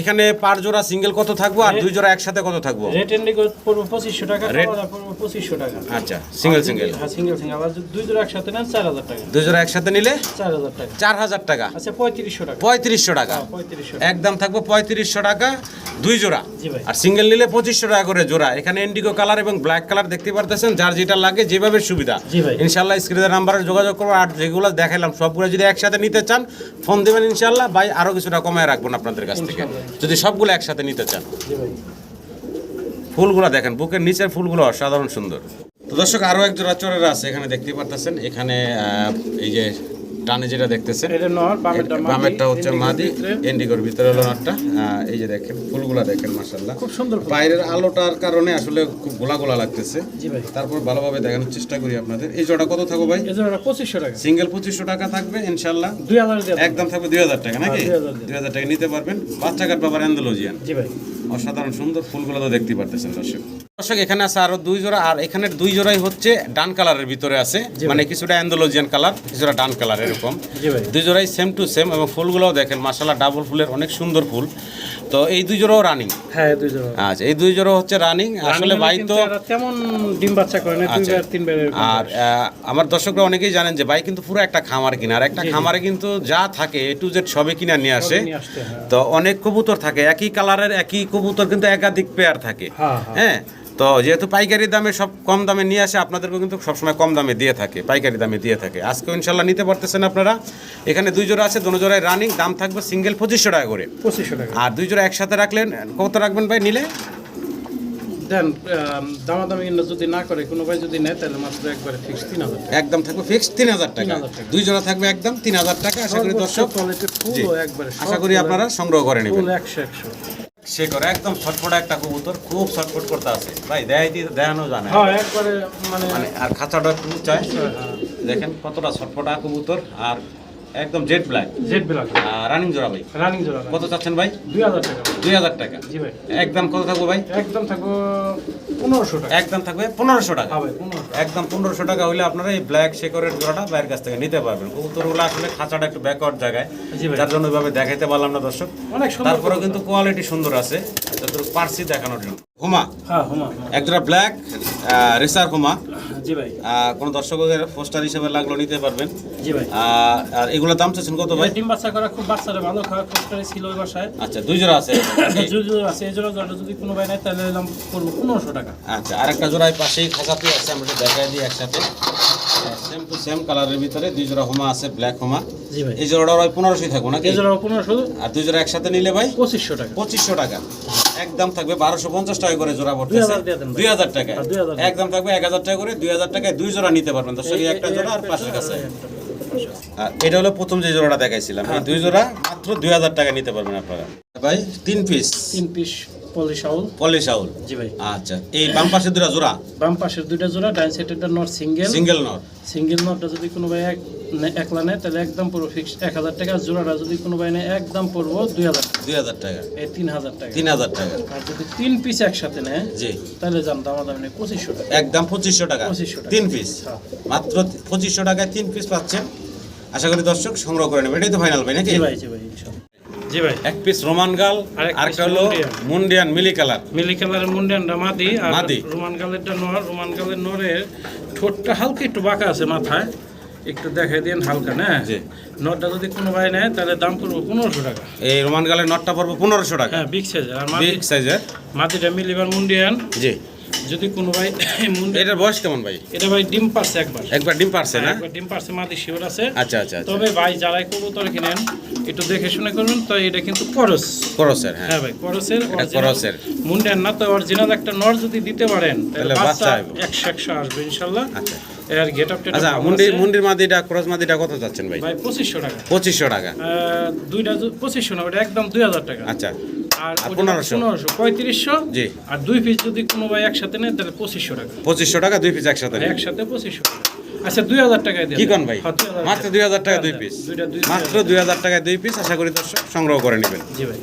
এখানে পার জোড়া সিঙ্গেল কত থাকব আর দুই জোড়া একসাথে কত থাকব? রেট এন্ডিগো পড়ব পঁচিশশো টাকা কালোটা পড়ব পঁচিশশো টাকা। আচ্ছা সিঙ্গেল সিঙ্গেল হ্যাঁ সিঙ্গেল সিঙ্গেল আর দুই জোড়া একসাথে নেন চার হাজার টাকা। দুই জোড়া একসাথে নিলে চার হাজার টাকা। চার হাজার টাকা। আচ্ছা পঁয়ত্রিশশো টাকা। পঁয়ত্রিশশো টাকা। হ্যাঁ, পঁয়ত্রিশশো একদম থাকব পঁয়ত্রিশশো টাকা দুই জোড়া। জি ভাই। আর সিঙ্গেল নিলে পঁচিশশো টাকা করে জোড়া। এখানে ইন্ডিগো কালার এবং ব্ল্যাক কালার দেখতে পারতেছেন যার যেটা লাগে যেভাবে সুবিধা। জি ভাই। ইনশাল্লাহ স্ক্রিনের নাম্বারে যোগাযোগ করব আর যেগুলো দেখাইলাম সবগুলো যদি একসাথে নিতে চান ফোন দেবেন ইনশাল্লাহ ভাই আরও কিছুটা কমায় রাখবেন আপনাদের কাছ থেকে। যদি সবগুলো একসাথে নিতে চান। ফুলগুলো দেখেন বুকের নিচের ফুলগুলো অসাধারণ সুন্দর। তো দর্শক আরও এক জোড়া চরের আছে এখানে দেখতে পারতেছেন। এখানে আহ, এই যে টানে যেটা দেখতেছেন বামেরটা হচ্ছে মাদি। এন্ডিগোর ভিতরে হলো নটটা এই যে দেখেন ফুলগুলা দেখেন মাশাল্লাহ খুব সুন্দর বাইরের আলোটার কারণে আসলে খুব গোলা গোলা লাগতেছে তারপর ভালোভাবে দেখানোর চেষ্টা করি আপনাদের। এই জোড়া কত থাকো ভাই? পঁচিশশো টাকা। সিঙ্গেল পঁচিশশো টাকা থাকবে ইনশাল্লাহ দুই হাজার একদম থাকবে দুই হাজার টাকা নাকি? হ্যাঁ, 2000 দিয়ে। দুই হাজার টাকা নিতে পারবেন। বাচ্চা কাঠ বাবার অ্যান্ডোলজিয়ান। জি ভাই। অসাধারণ সুন্দর ফুলগুলো তো দেখতে পারতেছেন দর্শক। দর্শক এখানে আছে আরও দুই জোড়া আর এখানে দুই জোড়াই হচ্ছে ডান কালারের ভিতরে আছে। মানে কিছুটা অ্যান্ডোলজিয়ান কালার কিছুটা ডান কালার এরকম। দুই জোড়াই সেম টু সেম এবং ফুলগুলোও দেখেন মাসাল্লাহ ডাবল ফুলের অনেক সুন্দর ফুল। তো এই দুই জোড়াও রানিং হ্যাঁ দুই জোড়া আচ্ছা এই দুই জোড়া হচ্ছে রানিং আসলে ভাই তো তেমন ডিম বাচ্চা করে না আচ্ছা। দুইবার তিনবার আর আমার দর্শকরা অনেকেই জানেন যে ভাই কিন্তু পুরো একটা খামার কিনা আর একটা খামারে কিন্তু যা থাকে এ টু জেড সবে কিনা নিয়ে আসে। তো অনেক কবুতর থাকে একই কালারের একই কবুতর কিন্তু একাধিক পেয়ার থাকে। হ্যাঁ, হ্যাঁ। হ্যাঁ? তো যেহেতু পাইকারি দামে সব কম দামে নিয়ে আসে আপনাদেরকে কিন্তু সবসময় কম দামে দিয়ে থাকে পাইকারি দামে দিয়ে থাকে। আজকেও ইনশাল্লাহ নিতে পারতেছেন আপনারা। এখানে দুই জোড়া আছে দুটো জোড়ায় রানিং দাম থাকবে সিঙ্গেল পঁচিশশো টাকা করে। পঁচিশশো টাকা। আর দুই জোড়া একসাথে রাখলেন কত রাখবেন ভাই নিলে? দেন দামাদামি যদি না করে কোনো ভাই যদি নেয় তাহলে মাত্র একবারে ফিক্স তিন হাজার একদম থাকবে ফিক্স তিন হাজার টাকা। দুই জোড়া থাকবে একদম তিন হাজার টাকা আশা করি দর্শক আশা করি আপনারা সংগ্রহ করে নেবেন। একশো একশো। সে করে একদম ছটফটা একটা কবুতর খুব ছটফট করতে আছে ভাই দেয় দিয়ে দেখানো জানে। হ্যাঁ একবারে মানে মানে আর খাঁচাটা একটু হ্যাঁ, দেখেন কতটা ছটফটা কবুতর আর একদম jet black jet black running জোড়া ভাই রানিং জোড়া কত চাচ্ছেন ভাই? দুই হাজার টাকা। দুই হাজার টাকা। জি ভাই। একদম কত থাকব ভাই? একদম থাকব পনেরোশো টাকা। একদম থাকবে পনেরোশো টাকা। হ্যাঁ ভাই পনেরোশো। একদম পনেরোশো টাকা হলে আপনারা এই ব্ল্যাক শেকরের জোড়াটা বাইরের কাছ থেকে নিতে পারবেন। কবুতরগুলো আসলে খাঁচাটা একটু ব্যাকওয়ার্ড জায়গায়। জি ভাই। যার জন্য ওইভাবে দেখাইতে পারলাম না দর্শক। অনেক সুন্দর তারপরেও কিন্তু কোয়ালিটি সুন্দর আছে। যতটুকু পারছি দেখানোর জন্য। হুমা? হ্যাঁ হুমা। একজোড়া ব্ল্যাক রেসার হুমা। জি ভাই। কোনো দর্শকের পোস্টার হিসেবে লাগল নিতে পারবেন। জি ভাই। আর এগুলোর দাম চাচ্ছেন কত ভাই? ডিম বাচ্চা করা খুব বাচ্চারা ভালো খাওয়া পোস্টারে ছিল ওই বাসায়। আচ্ছা দুই জোড়া আছে। জোর জোর আছে এই জোড়া জোড়া যদি কোনো ভাই নেয় তাহলে এলাম করব পনেরোশো টাকা। আচ্ছা আরেকটা জোড়ায় পাশেই খাঁচাতে আছে আমরা একটু দেখাই দিই একসাথে। সেম টু সেম কালারের ভিতরে দুই জোড়া হোমা আছে ব্ল্যাক হোমা। এই জোড়াটা ওই পনেরোশোই থাকব নাকি? এই জোড়া পনেরোশো। আর দুই জোড়া একসাথে নিলে ভাই? পঁচিশশো টাকা। পঁচিশশো টাকা। একদম থাকবে বারোশো পঞ্চাশ টাকা করে জোড়া পড়তেছে। 2000 দিয়ে দেন ভাই। দুই হাজার টাকা একদম থাকবে এক হাজার টাকা করে দুই হাজার টাকায় দুই জোড়া নিতে পারবেন। দর্শক একটা জোড়া আর পাশের কাছে। এটা হলো প্রথম যে জোড়াটা দেখাইছিলাম। এই দুই জোড়া মাত্র দুই হাজার টাকা নিতে পারবেন আপনারা। ভাই তিন পিস তিন পিস পলিশ আউল। পলিশ আউল। জি ভাই। আচ্ছা এই বাম পাশে দুটা জোড়া? বাম পাশের দুইটা জোড়া ডাইন সাইডেরটা knot single single knot single নটটা যদি কোনো ভাই একলা নেয় তাহলে একদম পড়ব ফিক্স এক হাজার টাকা জোড়াটা যদি কোনো ভাই নেয় একদম পড়ব দুই হাজার দুই হাজার টাকা। এই তিন হাজার টাকা। তিন হাজার টাকা। আর যদি তিন পিস একসাথে নেয় জি। তাহলে দামা দাম নেই পঁচিশশো টাকা। একদম পঁচিশশো টাকা। 2500 টাকা। তিন পিস হ্যাঁ। মাত্র পঁচিশশো টাকায় তিন পিস পাচ্ছেন। আশা করি দর্শক সংগ্রহ করে নেবে এটাই তো ফাইনাল ভাই নাকি? জি ভাই জি ভাই। জি ভাই। এক পিস রোমান গাল আর এক আরেকটা piece হলো মুন্ডিয়ান। মিলি কালার। মিলি কালারের মুন্ডিয়ানটা মাদি আর। রোমান গালেরটা নর রোমান গালের নরের ঠোঁটটা হালকা একটু বাঁকা আছে মাথায়। একটু দেখাই দিন হালকা না? জি। নটটা যদি কোনো ভাই নেয় তাহলে দাম পড়ব পনেরোশো টাকা। এই রোমান গালের নটটা পড়ব পনেরোশো টাকা। হ্যাঁ বিগ সাইজের আর বিগ সাইজের মাটিটা মিলিবার মুন্ডিয়ান। জি। যদি কোনো ভাই এটার বয়স কেমন ভাই? এটা ভাই ডিম পারছে একবার। একবার ডিম পারছে না? একবার ডিম পারছে শিওর আছে। আচ্ছা আচ্ছা আচ্ছা। তবে ভাই যারাই কবুতর কিনেন একটু দেখে শুনে করবেন তো এটা কিন্তু করস করসের হ্যাঁ। হ্যাঁ ভাই করসের করসের। মুন্ডের না তো অরিজিনাল একটা নর যদি দিতে পারেন তাহলে বাচ্চা একশো একশো আসবে ইনশাল্লাহ। আচ্ছা। এর গেট আপটা আচ্ছা মুন্ডি মুন্ডির মাদিটা ক্রস মাদিটা কত যাচ্ছেন ভাই? ভাই পঁচিশশো টাকা। পঁচিশশো টাকা। দুইটা যো- পঁচিশশো না ওটা একদম দুই হাজার টাকা। আচ্ছা। আর পনেরোশো? পঁয়ত্রিশশো। জি। আর দুই পিস যদি কোনো ভাই একসাথে নেয় তাহলে পঁচিশশো টাকা। পঁচিশশো টাকা দুই পিস একসাথে একসাথে পঁচিশশো আচ্ছা দুই হাজার টাকায় কি। কন ভাই? হ্যাঁ, 2000 মাত্র দুই হাজার টাকা দুই হ্যাঁ, পিস। মাত্র দুই হাজার টাকায় দুই পিস আশা করি দর্শক সংগ্রহ করে নেবেন। জি ভাই।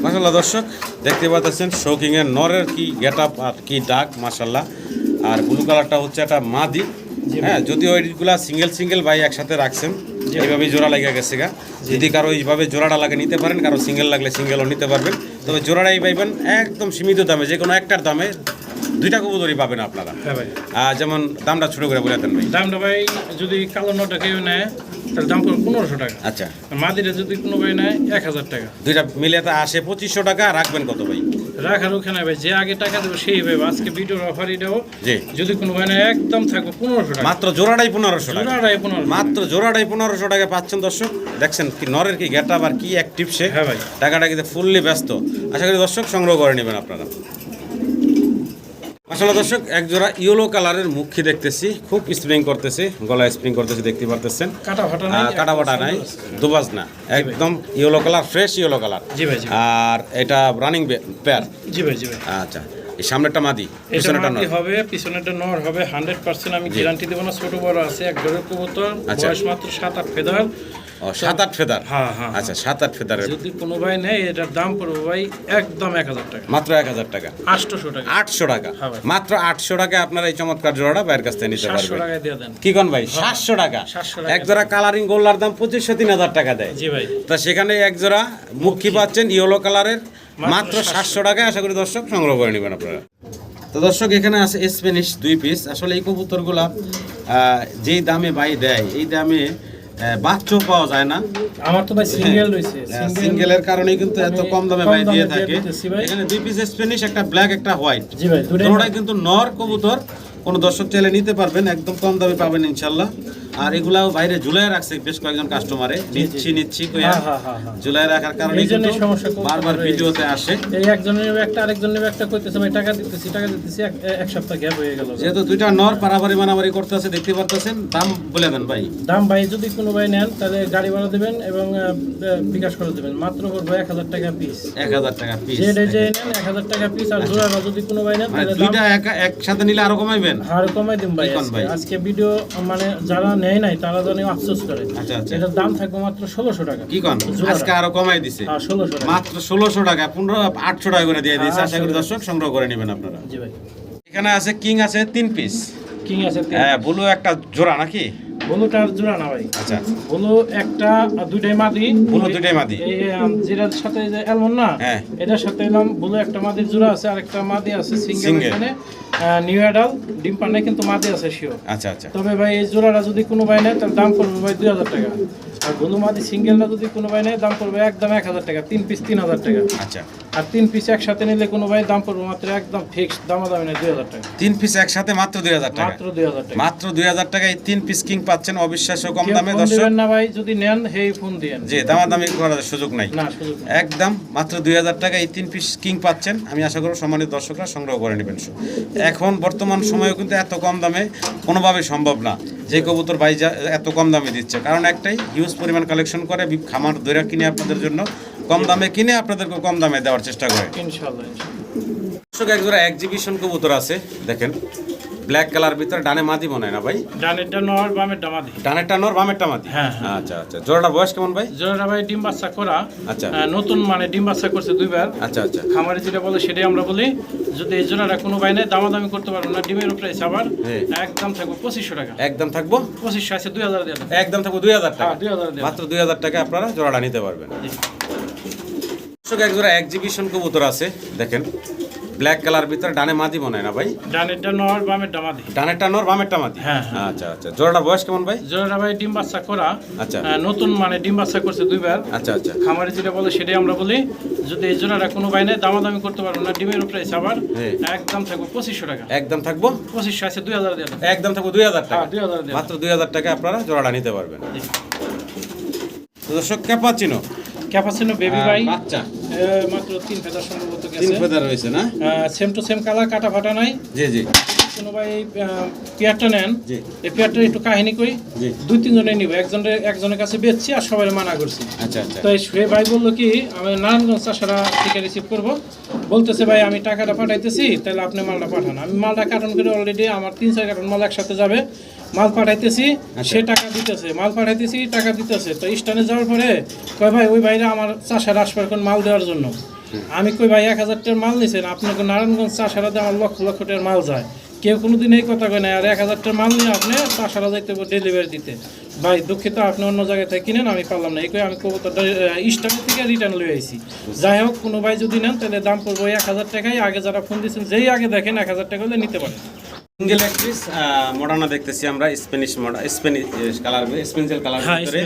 মাসাল্লাহ দর্শক দেখতে পাচ্ছেন শৌকিং এর নরের কি গেট আপ আর কি ডাক মাসাল্লাহ আর ব্লু কালারটা হচ্ছে একটা মাদি। হ্যাঁ যদিও এইগুলা সিঙ্গেল সিঙ্গেল ভাই একসাথে রাখছেন এইভাবে জোড়া লেগে গেছে গা। যদি কারও এইভাবে জোড়াটা লাগে নিতে পারেন কারও সিঙ্গেল লাগলে সিঙ্গেলও নিতে পারবেন। তবে জোড়াটাই পাইবেন একদম সীমিত দামে যে কোনো একটার দামে দুইটা কবুতরই পাবেন আপনারা। হ্যাঁ ভাই। আর যেমন দামটা ছোট করে বলে দেন ভাই। দামটা ভাই যদি কালো নোটা কেউ নেয় তাহলে দাম পনেরোশো টাকা। আচ্ছা। মাদিরা যদি কোনো ভাই নেয় এক হাজার টাকা। দুইটা মিলে তা আসে পঁচিশশো টাকা রাখবেন কত ভাই? রাখার ওখানে ভাই যে আগে টাকা দেবো সেই হবে আজকে ভিডিওর অফার এটাও যদি কোনো ভাই নেয় একদম থাকবে পনেরোশো টাকা। মাত্র জোড়াটাই পনেরোশো টাকা। জোড়াটাই পনেরো মাত্র জোড়াটাই পনেরোশো টাকা পাচ্ছেন দর্শক। দেখছেন কি নরের কি গেট আবার কি অ্যাক্টিভ সে। হ্যাঁ ভাই। টাকাটা কিন্তু ফুললি ব্যস্ত। আশা করি দর্শক সংগ্রহ করে নেবেন আপনারা। আসলে দর্শক এক জোড়া ইয়েলো কালারের মুখী দেখতেছি খুব স্প্রিং করতেছে গলায় স্প্রিং করতেছে দেখতে পারতেছেন। কাটা ফাটা নাই বাটা দুবাজ না একদম yellow colour fresh yellow colour. আর এটা রানিং পেয়ার জি ভাই জি ভাই। আচ্ছা এই সামনেরটা মাদি মাটি নয় হবে পিছনেরটা নর হবে হান্ড্রেড পার্সেন্ট আমি গ্যারান্টি দেবো না ছোট বড় আছে এক ঘরের কবুতর আচ্ছা। বয়স মাত্র সাত আট ফেদার। ও সাত আট ফেদার? হ্যাঁ হ্যাঁ আচ্ছা সাত আট ফেদারের যদি কোনো ভাই নেয় এটার দাম পড়বে ভাই একদম এক হাজার টাকা। মাত্র এক হাজার টাকা? আটশোশো টাকা। আটশো টাকা? হ্যাঁ মাত্র আটশো টাকা আপনারা এই চমৎকার জোড়াটা বাইরের কাছ থেকে নিতে পারবেন টাকায় দিয়ে দেন। কি কোন ভাই? সাতশো টাকা? এক জোড়া কালারিং গোল্লার দাম পঁচিশশো তিন হাজার টাকা দেয়। জি ভাই। তা সেখানে এক জোড়া মুখী পাচ্ছেন ইয়েলো কালারের। মাত্র সাতশো। টাকায় আশা করি দর্শক সংগ্রহ করে নেবেন আপনারা। তো দর্শক এখানে আছে স্প্যানিশ দুই পিস আসলে এই কবুতরগুলা যেই দামে বাই দেয় এই দামে বাচ্চাও পাওয়া যায় না। আমার তো ভাই সিঙ্গেল রয়েছে। সিঙ্গেলের কারণে কিন্তু এত কম দামে ভাই দিয়ে থাকে। এখানে দুই পিস স্প্যানিশ একটা ব্ল্যাক একটা হোয়াইট জি ভাই দুটাই দুটোটাই কিন্তু নর কবুতর। কোনো দর্শক চাইলে নিতে পারবেন একদম কম দামে পাবেন ইনশাল্লাহ। আর এগুলাও বাইরে ঝুলাই রাখছে বেশ কয়েকজন কাস্টমারে নিচ্ছি নিচ্ছি কইয়া হ্যাঁ, হ্যাঁ, হ্যাঁ। ঝুলাই রাখার কারণে বারবার ভিডিওতে আসে। এই একজনের একটা আরেকজন একটা করতেছে ভাই টাকা দিতেছি টাকা দিতেছি এক- এক সপ্তাহ গ্যাপ হয়ে গেল। যেহেতু দুইটা নর পারাবারি করতেছে দেখতে পারতেছেন দাম বলে দেন ভাই। দাম ভাই যদি কোনো ভাই নেন তাহলে গাড়ি ভাড়া দেবেন এবং বিকাশ করে দেবেন। মাত্র পড়বে এক হাজার টাকা পিস এক হাজার টাকা পিস যে রেটে নেন এক হাজার টাকা পিস আর যদি কোনো ভাই নেন মানে দুইটা একসাথে নিলে আরও কমাইবেন? হার কমাই দিন ভাই আজকে। ভাই? আজকে ভিডিও মানে যারা নেয় নাই তারা জানি আফসোস করে। আচ্ছা আচ্ছা। এটার দাম থাকবে মাত্র ষোলোশো টাকা। কি কন? আজকে আরও কমাই দিছে। হ্যাঁ ষোলোশো মাত্র ষোলোশো টাকা পনেরো আটশো টাকা করে দিয়ে দিয়েছে। আশা করি দর্শক সংগ্রহ করে নেবেন আপনারা। জি ভাই। এখানে আছে কিং আছে তিন পিস কিং আছে হ্যাঁ ব্লু একটা জোড়া নাকি? হলুটার জোড়া না ভাই। আচ্ছা। হলো একটা দুইটাই মাদি। দুইটাই মাদি। যেটার সাথে যে না হ্যাঁ। এটার সাথে এলাম বলে একটা মাদির জোড়া আছে আর একটা মাদি আছে সিঙ্গেল এখানে। নিউ অ্যাডাল ডিম কিন্তু মাদি আছে শিওর আচ্ছা আচ্ছা। তবে ভাই এই জোড়াটা যদি কোনো ভাই নেয় তার দাম পড়বে ভাই দুই হাজার টাকা। আর গোলু মাদি সিঙ্গেলটা যদি কোনো ভাই নেয় দাম পড়বে একদম এক হাজার টাকা তিন পিস তিন হাজার টাকা। আচ্ছা। আর তিন পিস একসাথে নিলে কোনো ভাই দাম পড়বে মাত্র একদম ফিক্সড দামা দামি নেই দুই হাজার টাকা। তিন পিস একসাথে মাত্র দুই হাজার টাকা। মাত্র দুই হাজার টাকা। মাত্র দুই হাজার টাকা এই তিন পিস কিং পাচ্ছেন অবিশ্বাস্য কম দামে দর্শক। না ভাই যদি নেন হেই ফোন দিয়েন। যে দামাদামি করার সুযোগ নাই। না সুযোগ একদম মাত্র দুই হাজার টাকা এই তিন পিস কিং পাচ্ছেন। আমি আশা করব সম্মানিত দর্শকরা সংগ্রহ করে নেবেন। এখন বর্তমান সময়েও কিন্তু এত কম দামে কোনোভাবে সম্ভব না। যে কবুতর ভাই এত কম দামে দিচ্ছে। কারণ একটাই হিউজ পরিমাণ কালেকশন করে খামার দৈরা কিনে আপনাদের জন্য কম দামে কিনে আপনাদেরকে কম দামে দেওয়ার চেষ্টা করে। ইনশাল্লাহ ইনশাল্লাহ। দর্শক এক জোড়া এক্সিবিশন কবুতর আছে দেখেন। ব্ল্যাক কালার ভিতরে ডানে মাদি মনে হয় না ভাই? ডানেরটা নর বামেরটা মাদি। ডানেরটা নর বামেরটা মাদি? হ্যাঁ, হ্যাঁ। আচ্ছা আচ্ছা। জোড়াটা বয়স কেমন ভাই? জোড়াটা ভাই ডিম বাচ্চা করা। আচ্ছা। নতুন মানে ডিম বাচ্চা করছে দুইবার। আচ্ছা আচ্ছা। খামারে যেটা বলে সেটাই আমরা বলি। যদি এই জোড়াটা কোনো বাইনে দামাদামি করতে পারব না। ডিমের উপরে আবার হ্যাঁ। একদম থাকব পঁচিশশো টাকা। একদম থাকব? পঁচিশশো আছে দুই হাজার একদম থাকব দুই হাজার টাকা? হ্যাঁ দুই হাজার মাত্র দুই হাজার টাকা আপনারা জোড়াটা নিতে পারবেন। জি। দর্শক এক জোড়া এক্সিবিশন কবুতর আছে দেখেন। ব্ল্যাক কালার ভিতরে ডানে মাদি মনে হয় না ভাই? ডানেরটা নর বামেরটা মাদি। ডানেরটা নর বামেরটা মাদি? হ্যাঁ, হ্যাঁ। আচ্ছা আচ্ছা। জোড়াটার বয়স কেমন ভাই? জোড়াটা ভাই ডিম বাচ্চা করা। আচ্ছা। নতুন মানে ডিম বাচ্চা করছে দুইবার। আচ্ছা আচ্ছা। খামারে যেটা বলে সেটাই আমরা বলি। যদি এই জোড়াটা কোনো ভাই নেই দামাদামি করতে পারব না ডিমের উপরে আবার হ্যাঁ। একদম থাকব পঁচিশশো টাকা। একদম থাকব? পঁচিশশো আছে দুই হাজার একদম থাকব দুই হাজার টাকা। হ্যাঁ দুই হাজার মাত্র দুই হাজার টাকা আপনারা জোড়াটা নিতে পারবেন। দর্শক ক্যাপাচিনো। ক্যাপাসিনো বেবি ভাই বাচ্চা। মাত্র তিন ফেদার সম্ভবত তিন ফেদার রয়েছে না? সেম টু সেম কালার কাটা ফাটা নাই। জি জি। কোনো ভাই পেয়ারটা নেন। এই পেয়ারটা একটু কাহিনী করি দুই তিনজনে নিব একজনের একজনের কাছে বেচছি আর সবাই মানা করছি। আচ্ছা আচ্ছা। তো সে ভাই বলল কি আমি নারায়ণগঞ্জ চাষারা থেকে রিসিভ করব। বলতেছে ভাই আমি টাকাটা পাঠাইতেছি তাহলে আপনি মালটা পাঠান। আমি মালটা কার্টন করে অলরেডি আমার তিন চার কার্টন মাল একসাথে যাবে। মাল পাঠাইতেছি সে টাকা দিতেছে। মাল পাঠাইতেছি টাকা দিতেছে। তো স্টানে যাওয়ার পরে কয় ভাই ওই ভাইরা আমার চাষারা আসবে এখন মাল দেওয়ার জন্য? আমি কই ভাই এক হাজার টাকার মাল নিছেন। আপনাকে নারায়ণগঞ্জ চাষারাতে আমার লক্ষ লক্ষ টাকার মাল যায়। কেউ কোনোদিন এই কথা কয় না আর এক হাজার টাকার মাল নিয়ে আপনি চাষারা যাইতে ডেলিভারি দিতে। ভাই দুঃখিত আপনি অন্য জায়গায় থেকে কিনেন আমি পারলাম না। এই কই আমি কবুতরটা স্টাফের থেকে রিটার্ন লয়ে আইছি। যাই হোক কোনো ভাই যদি নেন তাহলে দাম পড়ব এক হাজার টাকায়। আগে যারা ফোন দিয়েছেন যেই আগে দেখেন এক হাজার টাকা হলে নিতে পারেন। সিঙ্গেল অ্যাক্ট্রিস মডার্না দেখতেছি আমরা স্প্যানিশ মডা স্প্যানিশ কালার স্পেন্সিয়াল কালার ভিতরে।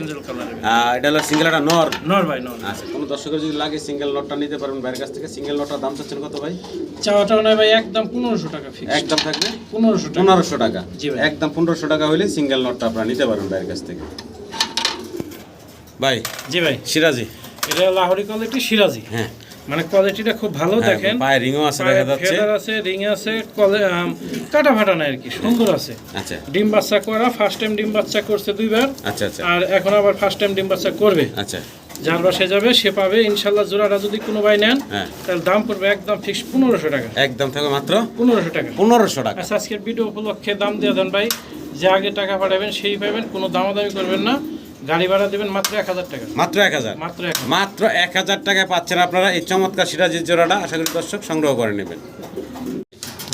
এটা হলো সিঙ্গেল একটা নর। নর ভাই নর। আচ্ছা কোনো দর্শকের যদি লাগে সিঙ্গেল নটটা নিতে পারবেন বাইরের কাছ থেকে। সিঙ্গেল নটটার দাম চাচ্ছেন কত ভাই? চাওয়াটাও নয় ভাই একদম পনেরোশো টাকা ফিক্স একদম থাকবে? পনেরোশো টাকা। পনেরোশো টাকা। জি ভাই। একদম পনেরোশো টাকা হলে সিঙ্গেল নটটা আপনারা নিতে পারবেন বাইরের কাছ থেকে। ভাই জি ভাই। সিরাজি। এটা লাহোরি কোয়ালিটি সিরাজি। হ্যাঁ। মানে কোয়ালিটিটা খুব ভালো হ্যাঁ, দেখেন। পায়ে রিংও আছে দেখা যাচ্ছে। ফেদার আছে রিং আছে কাটা ফাটা নাই আর কি সুন্দর আছে। আচ্ছা। ডিম বাচ্চা করা ফার্স্ট টাইম ডিম বাচ্চা করছে দুইবার। আচ্ছা আচ্ছা। আর এখন আবার ফার্স্ট টাইম ডিম বাচ্চা করবে। আচ্ছা। যার বাসে যাবে সে পাবে ইনশাল্লাহ জোড়াটা যদি কোনো ভাই নেন হ্যাঁ। তাহলে দাম পড়বে একদম ফিক্স পনেরোশো টাকা। একদম থাকবে মাত্র পনেরোশো টাকা। পনেরোশো টাকা। আচ্ছা আজকের ভিডিও উপলক্ষে দাম দিয়ে দেন ভাই যে আগে টাকা পাঠাবেন সেই পাবেন কোনো দামাদামি করবেন না। গাড়ি ভাড়া দেবেন মাত্র এক হাজার টাকা। মাত্র এক হাজার? মাত্র মাত্র এক হাজার টাকায় পাচ্ছেন আপনারা এই চমৎকার সিরাজের জোড়াটা। আশা করি দর্শক সংগ্রহ করে নেবেন।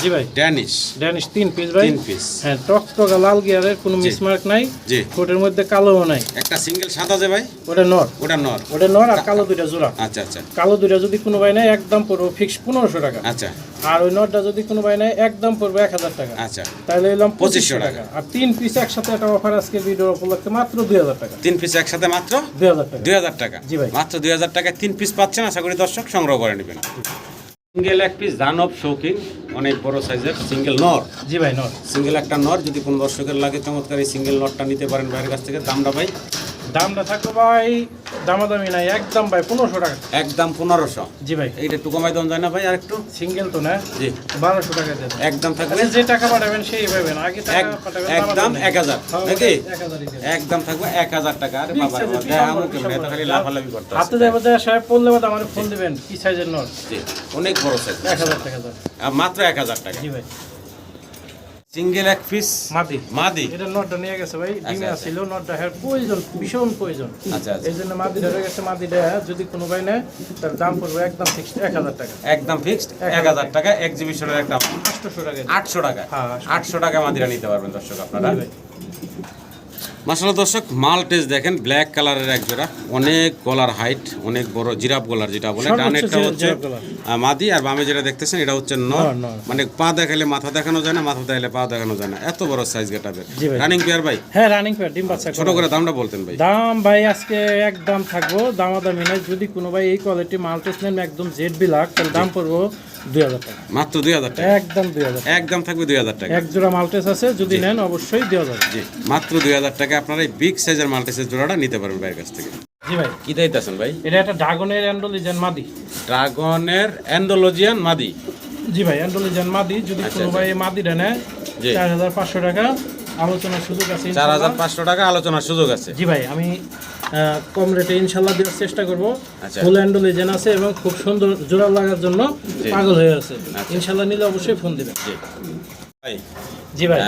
জি ভাই। ড্যানিশ ড্যানিশ তিন পিস ভাই। তিন পিস হ্যাঁ টক টকা লাল গিয়ারের কোনো মিসমার্ক নাই। জি। কোটের মধ্যে কালোও নাই। একটা সিঙ্গেল সাদা যে ভাই? ওটা নর। ওটা নর। ওটা নর আর কালো দুইটা জোড়া। আচ্ছা আচ্ছা। কালো দুইটা যদি কোনো ভাই নেয় একদম পড়ব ফিক্স পনেরোশো টাকা। আচ্ছা। আর ওই নটটা যদি কোনো ভাই নেয় একদম পড়বে এক হাজার টাকা। আচ্ছা। তাহলে এলাম পঁচিশশো টাকা। টাকা। আর তিন পিস একসাথে একটা অফার আজকে ভিডিও উপলক্ষে মাত্র দুই হাজার টাকা। তিন পিস একসাথে মাত্র দুই হাজার টাকা। দুই হাজার টাকা। জি ভাই। মাত্র দুই হাজার টাকায় তিন পিস পাচ্ছেন আশা করি দর্শক সংগ্রহ করে নেবেন। সিঙ্গেল এক পিস অফ শৌখিন অনেক বড় সাইজের সিঙ্গেল নর। জি ভাই নর। সিঙ্গেল একটা নর যদি কোনো দর্শকের লাগে চমৎকার এই সিঙ্গেল নরটা নিতে পারেন বাইরের কাছ থেকে। দামটা ভাই দামটা থাকবে ভাই দামাদামি নাই একদম ভাই পনেরোশো টাকা। একদম পনেরোশো। জি ভাই। এইটা একটু কমাই দেওয়া যায় না ভাই আর একটু সিঙ্গেল তো না? জি। বারোশো টাকা দেবেন। একদম থাকবে মানে যে টাকা পাঠাবেন সেই পাবেন আগে এক- একদম এক হাজার। হ্যাঁ, নাকি। একদম থাকবে এক হাজার টাকা। আরে বাবা খালি লাফালাফি করতে হাতে যাবে সাহেব পড়লে বাদ আমার ফোন দিবেন কি সাইজের নট? জি অনেক বড় সাইজ এক হাজার টাকা দাম মাত্র এক হাজার টাকা। জি ভাই। সিঙ্গেল এক পিস মাদি। মাদি? এটা নটটা নিয়ে গেছে ভাই ডিমে। আসছিল নটটা হ্যাঁ প্রয়োজন ভীষণ প্রয়োজন। আচ্ছা আচ্ছা। এই জন্য মাদি ধরে গেছে মাদি দেয়। যদি কোনো ভাই নেয় তার দাম পড়বে একদম ফিক্সড এক হাজার টাকা। একদম ফিক্সড এক হাজার টাকা এক্সিবিশনের একটা আটশো টাকা। আটশো টাকা। হ্যাঁ, আটশো টাকা মাদিরা নিতে পারবেন দর্শক আপনারা। মাসাল্লাহ দর্শক মাল টেস্ট দেখেন ব্ল্যাক কালারের এক জোড়া। অনেক গলার হাইট অনেক বড় জিরাফ গলার যেটা বলে ডানেরটা হচ্ছে মাদি আর বামে যেটা দেখতেছেন এটা হচ্ছে নর। নর। মানে পা দেখালে মাথা দেখানো যায় না মাথা দেখালে পা দেখানো যায় না। এত বড় সাইজ গেটাবের রানিং পেয়ার ভাই। হ্যাঁ রানিং পেয়ার ডিম বাচ্চা ছোট করে দামটা বলতেন ভাই। দাম ভাই আজকে একদম থাকব দামাদামি নাই। যদি কোনো ভাই এই কোয়ালিটি মাল্টিস নেন একদম জেড বিলাক তাহলে দাম পড়ব দুই হাজার টাকা। মাত্র দুই হাজার টাকা? একদম দুই হাজার একদম থাকবে দুই হাজার টাকা। এক জোড়া মাল্টেস আছে যদি নেন অবশ্যই দেওয়া যাবে জি মাত্র দুই হাজার টাকা। আপনারা এই বিগ সাইজের মাল্টিসের জোড়াটা নিতে পারবেন ভাইয়ের কাছ থেকে। জি ভাই। কি দিতেছেন ভাই? এটা একটা ড্রাগনের অ্যান্ডোলিজেন মাদি। ড্রাগনের অ্যান্ডোলজিয়ান মাদি। জি ভাই অ্যান্ডোলিজেন মাদি। যদি আচ্ছা, কোনো ভাই এই মাদিটা নেয়। চার হাজার পাঁচশো টাকা। আলোচনার সুযোগ আছে চার হাজার পাঁচশো টাকা আলোচনার সুযোগ আছে। জি ভাই আমি কম রেটে ইনশাল্লাহ দেওয়ার চেষ্টা করব। আচ্ছা। ফুল অ্যান্ডোলিজেন আছে এবং খুব সুন্দর জোড়া লাগার জন্য। পাগল হয়ে আছে। আচ্ছা। ইনশাল্লাহ নিলে অবশ্যই ফোন দিবেন। ভাই জি ভাই।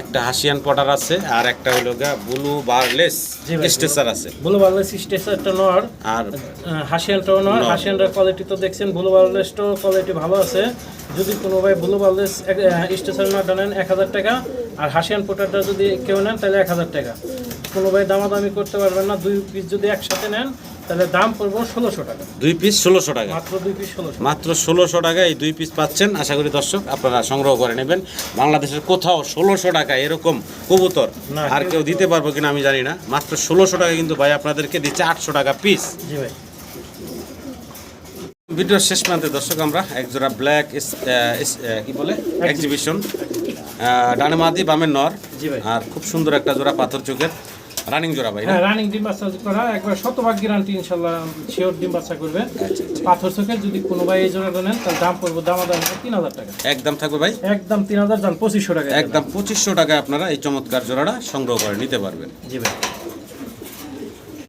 একটা হাসিয়ান পটার আছে আর একটা হলো ব্লু বারলেস। স্টেসার আছে। ব্লু বার্লেস স্টেসারটা নর। আর হাসিয়ানটাও নর। হাসিয়ানটার কোয়ালিটি তো দেখছেন ব্লু বার্লেসটাও কোয়ালিটি ভালো আছে। যদি কোনো ভাই ব্লু বার্লেস স্টেশন নটটা নেন এক হাজার টাকা। আর হাসিয়ান পোটারটা যদি কেউ নেন তাহলে এক হাজার টাকা। কোনো ভাই দামাদামি করতে পারবেন না দুই পিস যদি একসাথে নেন তাহলে দাম পড়ব ষোলোশো টাকা। দুই পিস ষোলোশো টাকা। মাত্র দুই পিস ষোলোশো। মাত্র ষোলোশো টাকা এই দুই পিস পাচ্ছেন। আশা করি দর্শক আপনারা সংগ্রহ করে নেবেন। বাংলাদেশের কোথাও ষোলোশো টাকা এরকম কবুতর আর কেউ দিতে পারব কিনা আমি জানি না। মাত্র ষোলোশো টাকা কিন্তু ভাই আপনাদেরকে দিচ্ছে আটশো টাকা পিস জি ভাই। ভিডিওর শেষ প্রান্তে দর্শক আমরা এক জোড়া ব্ল্যাক কি বলে? এক্সিবিশন ডানে মাদি বামের নর। জি ভাই। আর খুব সুন্দর একটা জোড়া পাথর চোখের রানিং জোড়া ভাই হ্যাঁ রানিং ডিম বাচ্চা করা একবার শতভাগ গ্যারান্টি ইনশাল্লাহ শিওর ডিম বাচ্চা করবে। আচ্ছা, আচ্ছা। পাথর চোখের যদি কোনো ভাই এই জোড়া নেন তাহলে দাম পড়ব দাম তিন হাজার টাকা। একদম থাকবে ভাই? একদম তিন হাজার দাম পঁচিশশো টাকা। একদম পঁচিশশো টাকায় আপনারা এই চমৎকার জোড়াটা সংগ্রহ করে নিতে পারবেন। জি ভাই।